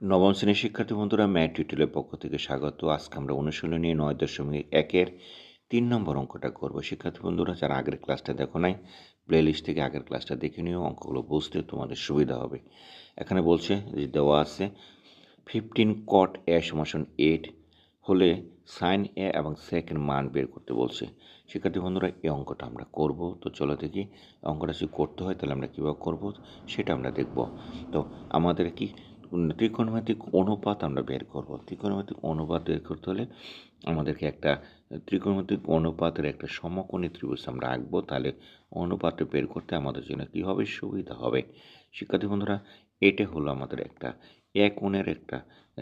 নবম শ্রেণির শিক্ষার্থী বন্ধুরা, ম্যাট টিউটোরিয়ালের পক্ষ থেকে স্বাগত। আজকে আমরা অনুশীলনী নয় দশমিক একের তিন নম্বর অঙ্কটা করব। শিক্ষার্থী বন্ধুরা, যারা আগের ক্লাসটা দেখো নাই প্লে লিস্ট থেকে আগের ক্লাসটা দেখে নিও, অঙ্কগুলো বুঝতে তোমাদের সুবিধা হবে। এখানে বলছে যে দেওয়া আছে ফিফটিন কট এ সমাসন এইট হলে সাইন এ এবং সেকেন্ড মান বের করতে বলছে। শিক্ষার্থী বন্ধুরা, এই অঙ্কটা আমরা করব। তো চলো দেখি, অঙ্কটা যদি করতে হয় তাহলে আমরা কীভাবে করব, সেটা আমরা দেখব। তো আমাদের কি ত্রিকোণমিতিক অনুপাত আমরা বের করব। ত্রিকোণমিতিক অনুপাত বের করতে হলে আমাদেরকে একটা, ত্রিকোণমিতিক অনুপাতের একটা সমকোণী ত্রিভুজ আমরা আঁকবো। তাহলে অনুপাতটা বের করতে আমাদের জন্য কী হবে? সুবিধা হবে। শিক্ষার্থী বন্ধুরা, এটা হলো আমাদের একটা এ কোণের একটা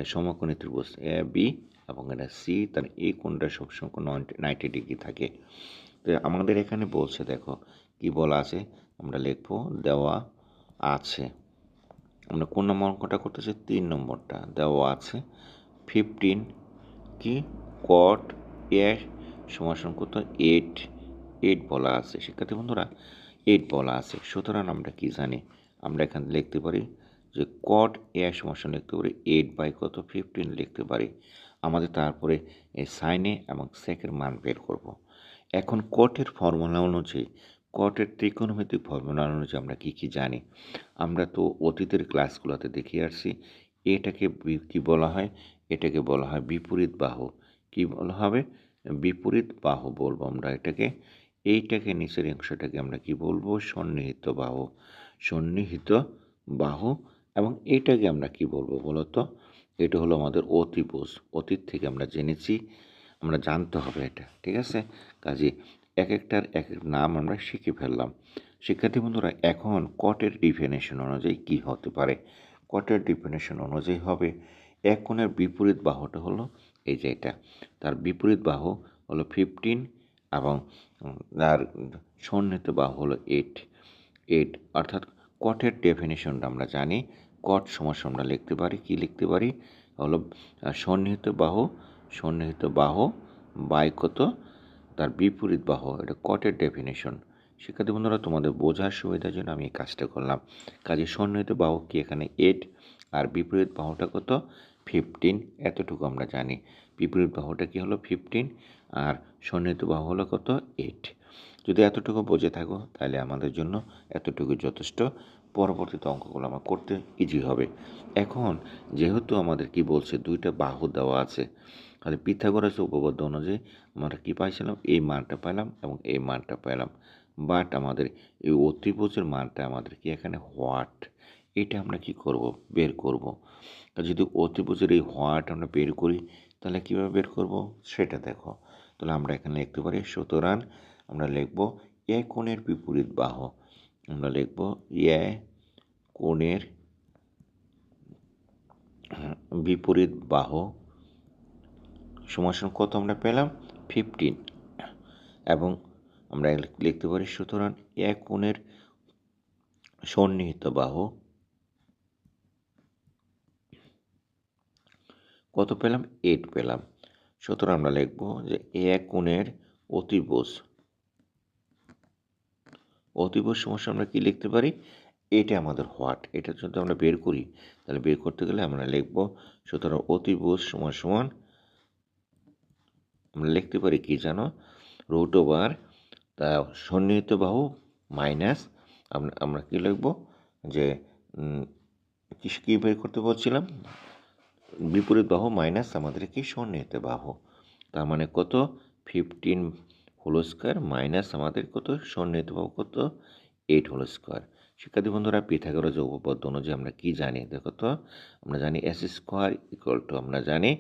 সমকোণী ত্রিভুজ। এ, বি এবং এটা সি তার এই কোণটা সবসময় নাইনটি ডিগ্রি থাকে। তো আমাদের এখানে বলছে, দেখো, কি বলা আছে? আমরা লিখব, দেওয়া আছে। আমরা কোন নম্বর অঙ্কটা করতেছি? তিন নম্বরটা দেওয়া আছে। ফিফটিন কি? কট এ সমাসন কত? এইট এইট বলা আছে। শিক্ষার্থী বন্ধুরা এইট বলা আছে। সুতরাং আমরা কি জানি? আমরা এখানে লিখতে পারি যে কট এ সমাসন লিখতে পারি এইট বাই কত? ফিফটিন লিখতে পারি। আমাদের তারপরে এই সাইনে এবং সেকের মান বের করব। এখন কটের ফর্মুলা অনুযায়ী কটের ত্রিকোণমিতিক ফর্মুলা অনুযায়ী আমরা কী কী জানি, আমরা তো অতীতের ক্লাসগুলোতে দেখিয়ে আসছি, এটাকে কী বলা হয়, এটাকে বলা হয় বিপরীত বাহু। কী বলা হবে? বিপরীত বাহু বলব আমরা এটাকে। এইটাকে নিচের অংশটাকে আমরা কি বলব? সন্নিহিত বাহু। সন্নিহিত বাহু এবং এটাকে আমরা কি বলব বলতো? এটা হলো আমাদের অতিবোস অতীত থেকে আমরা জেনেছি, আমরা জানতে হবে এটা, ঠিক আছে? কাজে এক একটার এক এক নাম আমরা শিখে ফেললাম। শিক্ষার্থী বন্ধুরা, এখন কটের ডিফিনেশন অনুযায়ী কি হতে পারে? কটের ডিফিনেশন অনুযায়ী হবে এক কোণের বিপরীত বাহুটা হলো এই যে এটা। তার বিপরীত বাহু হলো ফিফটিন এবং তার সন্নিহিত বাহু হলো এইট এইট অর্থাৎ কটের ডেফিনেশনটা আমরা জানি। কট সমস্যা আমরা লিখতে পারি, কি লিখতে পারি? হলো সন্নিহিত বাহু সন্নিহিত বাহু, বাই কত? তার বিপরীত বাহ, এটা কটের ডেফিনেশন শিক্ষার্থী বন্ধুরা, তোমাদের বোঝার সুবিধার জন্য আমি এই কাজটা করলাম। কাজে সন্নিহিত বাহু কি এখানে এইট আর বিপরীত বাহুটা কত? ফিফটিন এতটুকু আমরা জানি। বিপরীত বাহুটা কি হলো? ফিফটিন আর সন্নিহিত বাহু হলো কত? এইট যদি এতটুকু বুঝে থাকো, তাহলে আমাদের জন্য এতটুকু যথেষ্ট। পরবর্তীতে অঙ্কগুলো আমার করতে ইজি হবে। এখন যেহেতু আমাদের কি বলছে, দুইটা বাহু দেওয়া আছে তাহলে পিথাগোরাস উপপাদ্য অনুযায়ী আমরা কী পাইছিলাম? এই মানটা পাইলাম এবং এই মানটা পাইলাম। বাট আমাদের এই অতিভুজের মানটা আমাদের কি এখানে? হোয়াট এটা আমরা কি করব? বের করব। যদি অতিভুজের এই হোয়াট আমরা বের করি, তাহলে কীভাবে বের করব? সেটা দেখো। তাহলে আমরা এখানে লিখতে পারি, সুতরাং আমরা লিখব এ কোণের বিপরীত বাহ। আমরা লিখব এ কোণের বিপরীত বাহু সমাসন কত আমরা পেলাম? ফিফটিন এবং আমরা লিখতে পারি সুতরাং এক কোণের সন্নিহিত বাহু কত পেলাম? এইট পেলাম। সুতরাং আমরা লিখব যে এক কোণের অতিবোস অতিবোস সমস্যা আমরা কি লিখতে পারি? এটা আমাদের হোয়াট এটা যদি আমরা বের করি, তাহলে বের করতে গেলে আমরা লিখব সুতরাং অতিবোস সমান সমান আমরা লিখতে পারি কি জানো? রুট ওভার তা সন্নিহিত বাহু মাইনাস আমরা কী লিখব? যে কী বের করতে বলছিলাম? বিপরীত বাহু মাইনাস আমাদের কি? সন্নিহিত বাহু। তার মানে কত? ফিফটিন হোল স্কোয়ার মাইনাস আমাদের কত? সন্নিহিত বাহু কত? এইট হোল স্কোয়ার শিক্ষার্থী বন্ধুরা, পিথাগোরাস উপপাদ্য অনুযায়ী আমরা কি জানি? দেখো তো, আমরা জানি এস স্কোয়ার ইকুয়াল টু আমরা জানি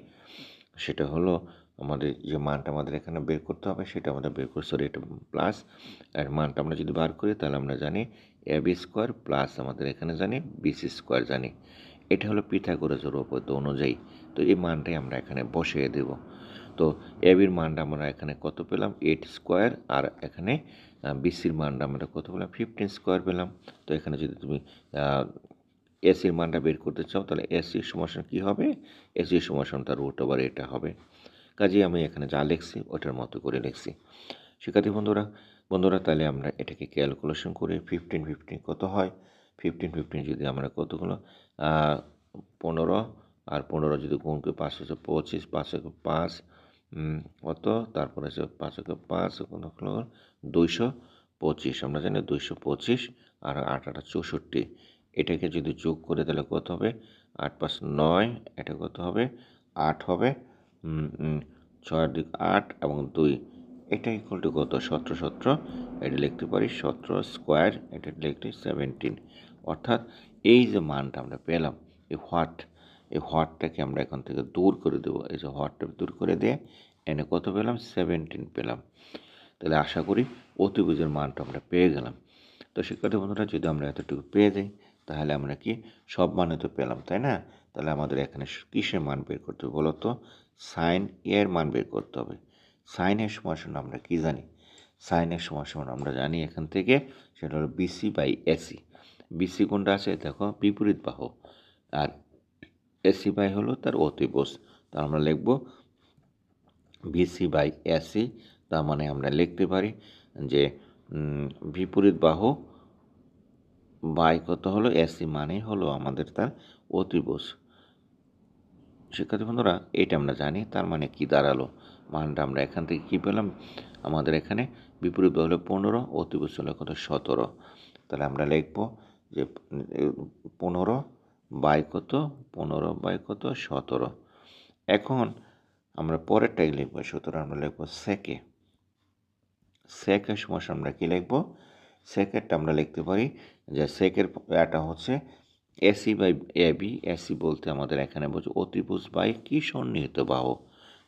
সেটা হলো আমাদের যে মানটা আমাদের এখানে বের করতে হবে, সেটা আমাদের বের করতে সরি এটা প্লাস আর মানটা আমরা যদি বার করি, তাহলে আমরা জানি এ বি স্কোয়ার প্লাস আমাদের এখানে জানি বিসি স্কোয়ার জানি। এটা হলো পিথাগোরাসের উপপাদ্য অনুযায়ী। তো এই মানটাই আমরা এখানে বসিয়ে দেব। তো এবির মানটা আমরা এখানে কত পেলাম? এইট স্কোয়ার আর এখানে বিসির মানটা আমরা কত পেলাম? ফিফটিন স্কোয়ার পেলাম। তো এখানে যদি তুমি এসির মানটা বের করতে চাও, তাহলে এসির সমাসন কী হবে? এসির তার রুট ওভার এটা হবে। কাজেই আমি এখানে যা লিখছি, ওটার মতো করে লিখছি। শিক্ষার্থী বন্ধুরা বন্ধুরা, তাহলে আমরা এটাকে ক্যালকুলেশন করে ফিফটিন ফিফটিন কত হয়? ফিফটিন ফিফটিন যদি আমরা কতগুলো? পনেরো, আর পনেরো যদি গুণ পাঁচ হচ্ছে পঁচিশ, পাঁচ একে পাঁচ কত? তারপরে হচ্ছে পাঁচ একে পাঁচ কোন দুইশো পঁচিশ। আমরা জানি দুইশো পঁচিশ আর আট আটা চৌষট্টি। এটাকে যদি যোগ করে তাহলে কত হবে? আট পাঁচ নয়, এটা কত হবে? আট হবে। ছয় দিক আট এবং দুই। এটা ইকুয়াল টু কত? সতেরো সতেরো। এটা লিখতে পারি সতেরো স্কোয়ার এটা লিখতে সেভেন্টিন অর্থাৎ এই যে মানটা আমরা পেলাম, এই হোয়াট এই হোয়াটটাকে আমরা এখান থেকে দূর করে দেবো। এই যে হোয়াটটা দূর করে দিয়ে এনে কত পেলাম? সেভেন্টিন পেলাম। তাহলে আশা করি অতিভুজের মানটা আমরা পেয়ে গেলাম। তো শিক্ষার্থী বন্ধুরা, যদি আমরা এতটুকু পেয়ে যাই, তাহলে আমরা কি সব মানে তো পেলাম, তাই না? তাহলে আমাদের এখানে কিসের মান বের করতে হবে বলো তো? সাইন এর মান বের করতে হবে। সাইনের সময় সমান আমরা কি জানি? সাইনের সময় সমান আমরা জানি এখান থেকে, সেটা হলো বিসি বাই এসি বিসি কোনটা আছে? দেখো, বিপরীত বাহু। আর এসি বাই হলো তার অতিবোস তা আমরা লিখব বিসি বাই এসি তার মানে আমরা লিখতে পারি যে বিপরীত বাহু বাই কত হলো? এসি মানে হলো আমাদের তার অতিবোস শিক্ষার্থী বন্ধুরা, এটা আমরা জানি, তার মানে কি দাঁড়াল? মানটা আমরা এখান থেকে কী পেলাম? আমাদের এখানে বিপরীত হলো পনেরো অতিবোস হলো কত? সতেরো। তাহলে আমরা লিখব যে, পনেরো বাই কত? পনেরো বাই কত? সতেরো। এখন আমরা পরেরটাই লিখব, সুতরাং আমরা লিখব সেকে। সেকের সমস্যা আমরা কী লিখব? সেকেরটা আমরা লিখতে পারি যে, সেকের এটা হচ্ছে AC by A B AC বলতে আমাদের এখানে বলছে অতিভুজ বাই কি সন্নিহিত বাহু।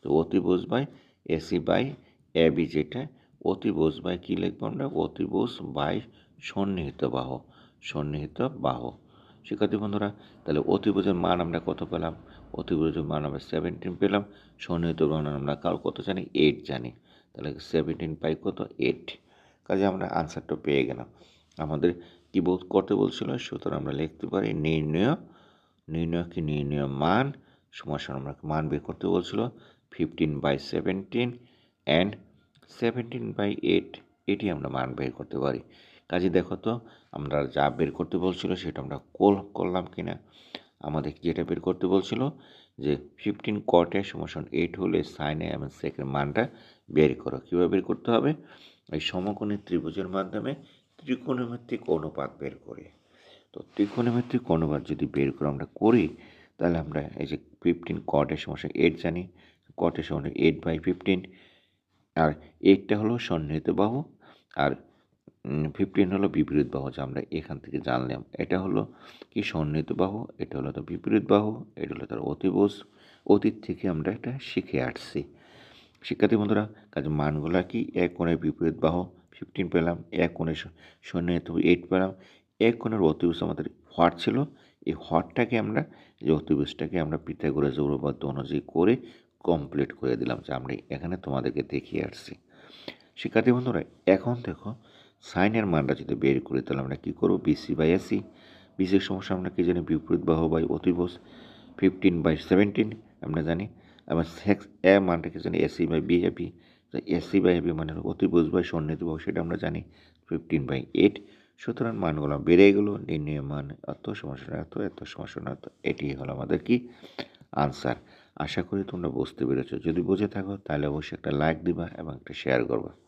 তো অতিভুজ by AC by A B যেটা, অতিভুজ বাই কী লিখব আমরা? অতিভুজ বাই সন্নিহিত বাহু সন্নিহিত বাহু। শিক্ষার্থী বন্ধুরা, তাহলে অতিভুজের মান আমরা কত পেলাম? অতিভুজের মান আমরা সেভেন্টিন পেলাম, সন্নিহিত মান আমরা কাল কত জানি? এইট জানি। তাহলে সেভেন্টিন পাই কত? এইট কাজে আমরা আনসারটা পেয়ে গেলাম। আমাদের কী বল, করতে বলছিল, সুতরাং আমরা লিখতে পারি নির্ণয়। নির্ণয় কি? নির্ণয় মান সমাসন আমরা মান বের করতে বলছিল fifteen by seventeen and seventeen by eight এটি আমরা মান বের করতে পারি। কাজে দেখো তো, আমরা যা বের করতে বলছিল সেটা আমরা কল করলাম কি না আমাদের যেটা বের করতে বলছিল? যে ফিফটিন কটের সমসন এইট হলে সাইনে এবং সেকের মানটা বের করো। কীভাবে বের করতে হবে? এই সমকোণী ত্রিভুজের মাধ্যমে ত্রিকোণমিতিক অনুপাত বের করে। তো ত্রিকোণমিতিক অনুপাত যদি বের করে আমরা করি, তাহলে আমরা এই যে ফিফটিন কটের সমস্যা এইট জানি। কটের সমস্যা এইট বাই ফিফটিন আর এইটটা হলো সন্নিহিত বাহু। আর ফিফটিন হলো বিপরীত বাহু, যা আমরা এখান থেকে জানলাম। এটা হলো কি সন্নিহিত বাহু? এটা হলো তার বিপরীত বাহু। এটা হলো তার অতিবোস অতীত থেকে আমরা এটা শিখে আসছি। শিক্ষার্থী বন্ধুরা কাজে মানগুলা কি? এক কোণের বিপরীত বাহু। ফিফটিন পেলাম, এক কোণের সন্নিহিত এইট পেলাম। এক কোণের অতিবুজ আমাদের হট ছিল। এই হটটাকে আমরা যে অতিবুজটাকে আমরা পিথাগোরাস উপপাদ্য অনুযায়ী করে কমপ্লিট করে দিলাম, যে আমরা এখানে তোমাদেরকে দেখিয়ে আসছি। শিক্ষার্থী বন্ধুরা, এখন দেখো সাইনের মানটা যদি বের করি, তাহলে আমরা কী করব? বিসি বাই এসি বিসির সমস্যা আমরা কি জানি? বিপরীত বাহু বাই অতিবোস ফিফটিন বাই সেভেন্টিন আমরা জানি। আবার সেক্স এ মানটা কি জানি AC by B AC by AB মানে অতিবোস বাই সন্নিহিত বা সেটা আমরা জানি ফিফটিন বাই এইট সুতরাং মানগুলো বেড়ে গেলো, নির্ণয় মান এত সমস্যা এত এত সমস্যা এত, এটি হলো আমাদের কি? আনসার আশা করি তোমরা বুঝতে পেরেছ। যদি বুঝে থাকো, তাহলে অবশ্যই একটা লাইক দিবা এবং একটা শেয়ার করবা।